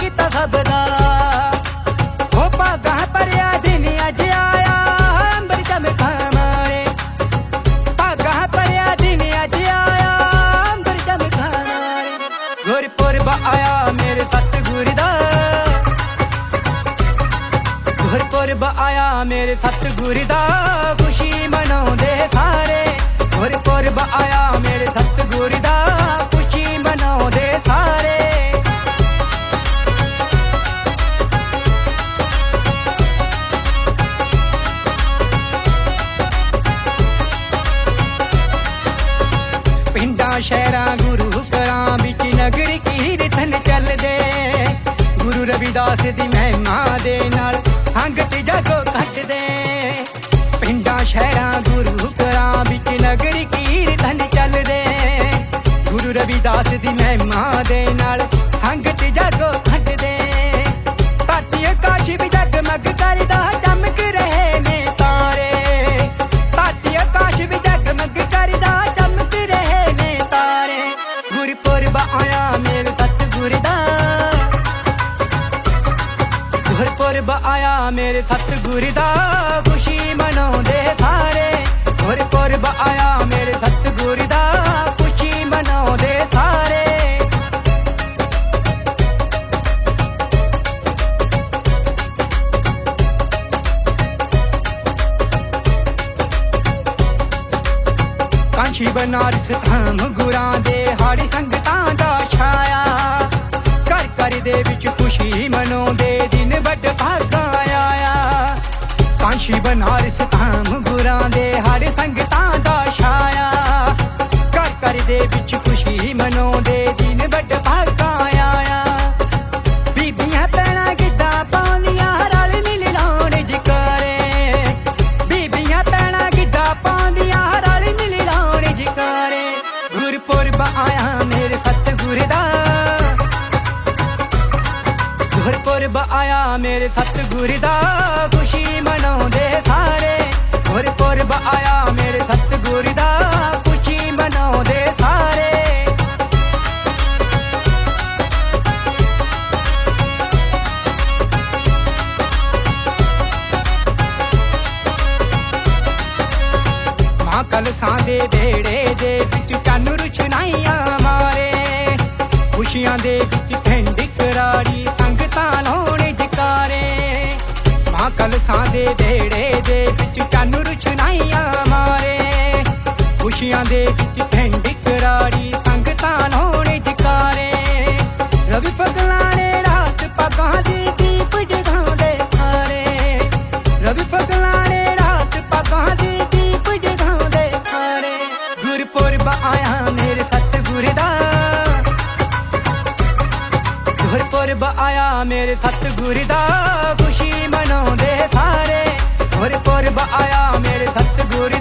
ਕੀਤਾ ਸਭ ਦਾ। ਹੋ ਭਾਗਾ ਭਰਿਆ ਦਿਨ ਅੱਜ ਆਇਆ ਅੰਬਰ ਚਮਕਾ ਮਾਰੇ ਭਾਗਾ ਭਰਿਆ ਦਿਨ ਅੱਜ ਆਇਆ ਅੰਬਰ ਚਮਕਾ ਮਾਰੇ ਗੁਰਪੁਰਬ ਆਇਆ ਮੇਰੇ ਸਤਿਗੁਰ ਦਾ। ਗੁਰਪੁਰਬ ਆਇਆ ਮੇਰੇ ਸਤਿਗੁਰ ਦਾ। ਖੁਸ਼ੀ ਮਨਾਉਂਦੇ ਸਾਰੇ। ਗੁਰਪੁਰਬ ਆਇਆ ਗੁਰੂ ਦੀ ਮਹਿਮਾ ਦੇ ਨਾਲ ਸੰਗਤ ਜਾਗੋ ਘਟਦੇ ਪਿੰਡਾਂ, ਸ਼ਹਿਰਾਂ, ਗੁਰੂ ਘਰਾਂ ਵਿੱਚ ਨਗਰ ਕੀਰਤਨ ਚੱਲਦੇ। ਗੁਰੂ ਰਵਿਦਾਸ ਦੀ ਮਹਿਮਾ ਦੇ ਨਾਲ ਸੰਗਤ ਜਾਗੋ ਘਟਦੇ ਧਰਤੀ ਆਕਾਸ਼ ਵੀ ਜਗਮਗ ਕਰਦਾ, ਚਮਕ ਰਹੇ ਨੇ ਤਾਰੇ। ਧਰਤੀ ਆਕਾਸ਼ ਵੀ ਜਗਮਗ ਕਰਦਾ, ਚਮਕ ਰਹੇ ਨੇ ਤਾਰੇ। ਗੁਰਪੁਰਬ ਆਇਆ ਮੇਰੇ ਸਤਿਗੁਰ ਦਾ ਖੁਸ਼ੀ ਮਨਾਉਂਦੇ ਸਾਰੇ। ਗੁਰਪੁਰਬ ਆਇਆ ਮੇਰੇ ਸਤਿਗੁਰ ਦਾ ਖੁਸ਼ੀ ਮਨਾਉਂਦੇ ਸਾਰੇ। ਕਾਂਸ਼ੀ ਬਨਾਰਸ ਧਾਮ ਗੁਰਾਂ ਦੇ ਹਾੜੀ ਸੰਗਤਾਂ ਦਾ ਛਾਇਆ। ਘਰ ਘਰ ਦੇ ਵਿੱਚ ਖੁਸ਼ੀ ਮਨਾਉਂਦੇ ਕਾਂਸ਼ੀ ਬਨਾਰਸ ਧਾਮ ਗੁਰਾਂ ਦੇ ਹਾੜੀ ਸੰਗਤਾਂ ਦਾ ਛਾਇਆ। ਘਰ ਘਰ ਦੇ ਵਿੱਚ ਗੁਰਪੁਰਬ ਆਇਆ ਮੇਰੇ ਸਤਿਗੁਰ ਦਾ, ਖੁਸ਼ੀ ਮਨਾਉਂਦੇ ਸਾਰੇ। ਗੁਰਪੁਰਬ ਆਇਆ ਮੇਰੇ ਸਤਿਗੁਰ ਦਾ, ਖੁਸ਼ੀ ਮਨਾਉਂਦੇ ਸਾਰੇ। ਮਾਂ ਕਲਸਾਂ ਦੇ ਢੇੜੇ ਦੇ ਵਿੱਚ ਚੰਨ ਰੁਛਨਾਈਆਂ ਮਾਰੇ। ਖੁਸ਼ੀਆਂ ਦੇ ਵਿੱਚ ਠੰਡੀ ਮਾਂ ਦੇ ਢੇੜੇ ਦੇ ਵਿੱਚ ਚੰਨ ਰੁਛਨਾਈਆਂ ਮਾਰੇ। ਖੁਸ਼ੀਆਂ ਦੇ ਵਿੱਚ ਠੰਡੀ ਕਰਾੜੀ ਸੰਗਤਾਂ ਲਾਉਣ ਜਕਾਰੇ। ਰਵੀ ਫਗਲਾਣੇ ਰਾਤ ਪਗਾਂ ਦੀ ਦੀਪ ਜਗਾਉਂਦੇ ਸਾਰੇ ਰਵੀ ਫਗਲਾਣੇ ਰਾਤ ਪਗਾਂ ਦੀ ਦੀਪ ਜਗਾਉਂਦੇ ਸਾਰੇ ਗੁਰਪੁਰਬ ਆਇਆ ਮੇਰੇ ਸਤਿਗੁਰ ਦਾ। ਗੁਰਪੁਰਬ ਆਇਆ ਮੇਰੇ ਸਤਿਗੁਰ ਦਾ। ਖੁਸ਼ੀ ਮਨਾਉਂਦੇ ਸਾਰੇ ਗੁਰਪੁਰਬ ਆਇਆ ਮੇਰੇ ਸਤਿਗੁਰ ਦਾ